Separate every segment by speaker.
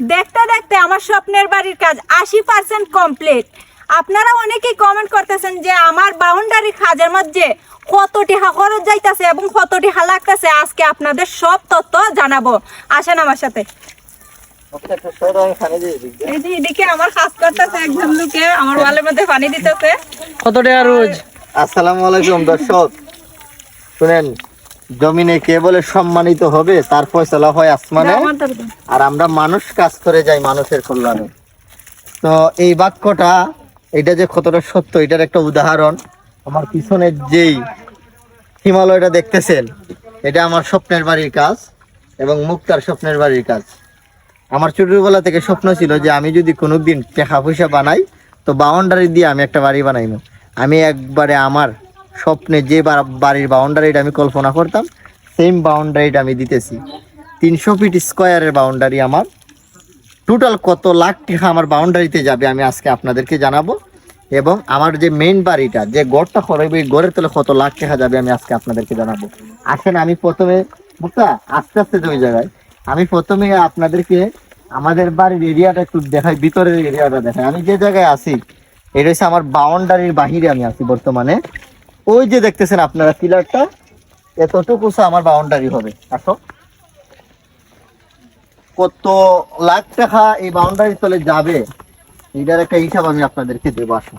Speaker 1: দেখতে দেখতে আমার স্বপ্নের বাড়ির কাজ আশি পার্সেন্ট কমপ্লিট আপনারা অনেকেই কমেন্ট করতেছেন যে আমার বাউন্ডারি কাজের মধ্যে কতটি খরচ যাইতাছে এবং কতটি লাগতেছে আজকে আপনাদের সব তথ্য জানাব। আসেন আমার সাথে। এদিকে আমার কাজ করতেছে একজন লোকে আমার ওয়ালের মধ্যে পানি দিতেছে।
Speaker 2: কত টাকা রোজ?
Speaker 3: আসসালামু আলাইকুম দর্শক। শুনেন জমিনে কে বলে সম্মানিত হবে তার ফয়সলা হয় আসমানে।
Speaker 1: দাও।
Speaker 3: আর আমরা মানুষ কাজ করে যাই মানুষের কল্যাণে। তো এই বাক্যটা এটা যে কতটা সত্য এটার একটা উদাহরণ। আমার পিছনের যেই হিমালয়টা দেখতেছেন এটা আমার স্বপ্নের বাড়ির কাজ এবং মুক্তার স্বপ্নের বাড়ির কাজ। আমার ছোটবেলা থেকে স্বপ্ন ছিল যে আমি যদি কোনোদিন টাকা পয়সা বানাই তো বাউন্ডারি দিয়ে আমি একটা বাড়ি বানাইবো। আমি একবারে আমার স্বপ্নে যে বাড়ির বাউন্ডারিটা আমি কল্পনা করতাম সেম বাউন্ডারিটা আমি দিতেছি। তিনশো ফিট স্কোয়ারের বাউন্ডারি আমার। টোটাল কত লাখ টাকা আমার বাউন্ডারিতে যাবে আমি আজকে আপনাদেরকে জানাব। এবং আমার যে মেইন বাড়িটা, যে গড়টা খরবে এই গড়ের তলে কত লাখ টাকা যাবে আমি আজকে আপনাদেরকে জানাব। আসেন, আমি প্রথমে, মুক্তা, আস্তে আস্তে ওই জায়গায়। আমি প্রথমে আপনাদেরকে আমাদের বাড়ির এরিয়াটা একটু দেখাই, ভিতরের এরিয়াটা দেখাই। আমি যে জায়গায় আছি, এটা হচ্ছে আমার বাউন্ডারির বাহিরে আমি আছি বর্তমানে। ওই যে দেখতেছেন আপনারা পিলারটা এতটুকু আমার বাউন্ডারি হবে। আসো। কত লাখ টাকা এই বাউন্ডারি তলে যাবে এটার একটা হিসাব আমি আপনাদেরকে দেবো আসুন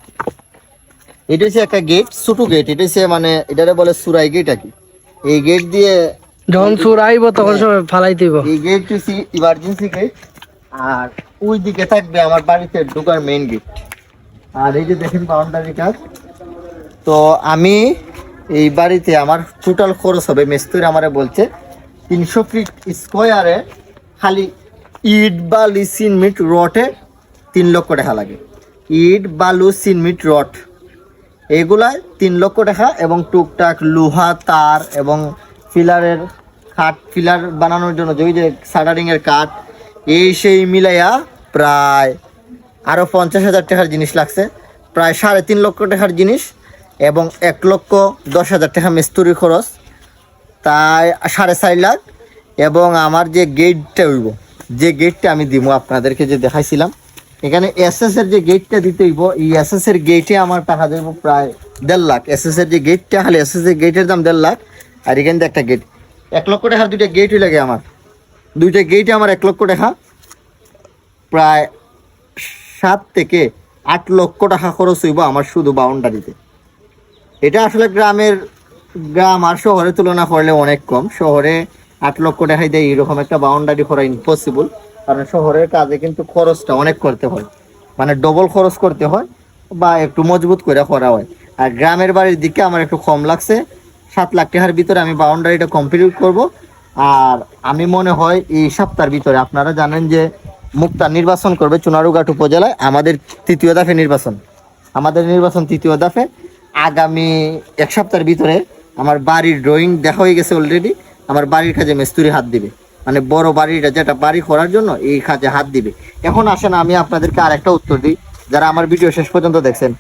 Speaker 3: এটা হচ্ছে একটা গেট ছোট গেট এটা হচ্ছে মানে এটারে বলে সুরাই গেট আর কি। এই গেট দিয়ে
Speaker 2: যখন সুর আইব তখন সময় ফালাই দিব।
Speaker 3: এই গেট হচ্ছে ইমার্জেন্সি গেট আর ওই দিকে থাকবে আমার বাড়িতে ঢোকার মেইন গেট আর এই যে দেখেন বাউন্ডারি কাজ তো আমি এই বাড়িতে আমার টোটাল খরচ হবে, মিস্ত্রি আমারে বলছে, তিনশো ফিট স্কোয়ারে খালি ইট, বালি সিনমিট রটে তিন লক্ষ টাকা লাগে। ইট, বালু সিনমিট রট এগুলায় তিন লক্ষ টাকা এবং টুকটাক লোহা, তার এবং ফিলারের খাট, ফিলার বানানোর জন্য যে যে সাডারিং এর কাঠ, এই সেই মিলাইয়া প্রায় আরও পঞ্চাশ হাজার টাকার জিনিস লাগছে, প্রায় সাড়ে তিন লক্ষ টাকার জিনিস এবং এক লক্ষ দশ হাজার টাকা মিস্তুরি খরচ, তাই সাড়ে চার লাখ। এবং আমার যে গেটটা হইব, যে গেটটা আমি দিব আপনাদেরকে যে দেখাইছিলাম, এখানে এসএস এর যে গেটটা দিতে হইব, এই এসএস এর গেটে আমার টাকা দেবো প্রায় দেড় লাখ। এসএস এর যে গেটটা খালি এসএস এর গেটের দাম দেড় লাখ। আর এখানে একটা গেট এক লক্ষ টাকার দুইটা গেটই লাগে আমার। দুইটা গেটে আমার এক লক্ষ টাকা, প্রায় সাত থেকে আট লক্ষ টাকা খরচ হইব আমার শুধু বাউন্ডারিতে এটা আসলে গ্রামের, গ্রাম আর শহরের তুলনা করলে অনেক কম। শহরে আট লক্ষ টাকায় দেয় এরকম একটা বাউন্ডারি করা ইম্পসিবল কারণ শহরের কাজে কিন্তু খরচটা অনেক করতে হয়। মানে ডবল খরচ করতে হয় বা একটু মজবুত করে করা হয়। আর গ্রামের বাড়ির দিকে আমার একটু কম লাগছে। সাত লাখ টাকার ভিতরে আমি বাউন্ডারিটা কমপ্লিট করব। আর আমি মনে হয় এই সপ্তাহের ভিতরে আপনারা জানেন যে মুক্তা নির্বাচন করবে চুনারুঘাট উপজেলায়। আমাদের তৃতীয় দফে নির্বাচন। আমাদের নির্বাচন তৃতীয় দফে। আগামী এক সপ্তাহের ভিতরে আমার বাড়ির ড্রয়িং দেখা হয়ে গেছে অলরেডি আমার বাড়ির কাজে মিস্ত্রি হাত দিবে। মানে বড় বাড়িটা, যেটা বাড়ি করার জন্য এই কাজে হাত দিবে। এখন আসেন আমি আপনাদেরকে আরেকটা উত্তর দিই। যারা আমার ভিডিও শেষ পর্যন্ত দেখছেন,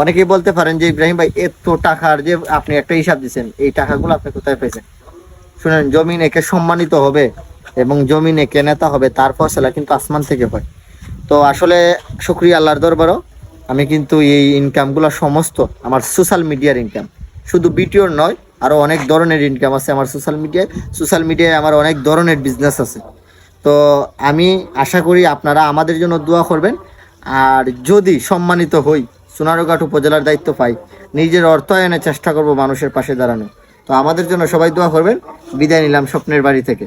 Speaker 3: অনেকেই বলতে পারেন যে ইব্রাহিম ভাই, এত টাকার যে আপনি একটা হিসাব দিচ্ছেন এই টাকাগুলো আপনি কোথায় পেয়েছেন শুনেন, জমিন একে সম্মানিত হবে এবং জমিন একে নেতা হবে, তার ফসলা কিন্তু আসমান থেকে হয়। তো আসলে শুক্রিয়া আল্লাহর দরবারও। আমি কিন্তু এই ইনকামগুলো সমস্ত আমার সোশ্যাল মিডিয়ার ইনকাম শুধু বিটিওর নয় আরও অনেক ধরনের ইনকাম আছে আমার সোশ্যাল মিডিয়ায় সোশ্যাল মিডিয়ায় আমার অনেক ধরনের বিজনেস আছে। তো আমি আশা করি আপনারা আমাদের জন্য দোয়া করবেন। আর যদি সম্মানিত হই সোনারঘাট উপজেলার দায়িত্ব পাই, নিজের অর্থায়নের চেষ্টা করব মানুষের পাশে দাঁড়ানো তো আমাদের জন্য সবাই দোয়া করবেন। বিদায় নিলাম স্বপ্নের বাড়ি থেকে।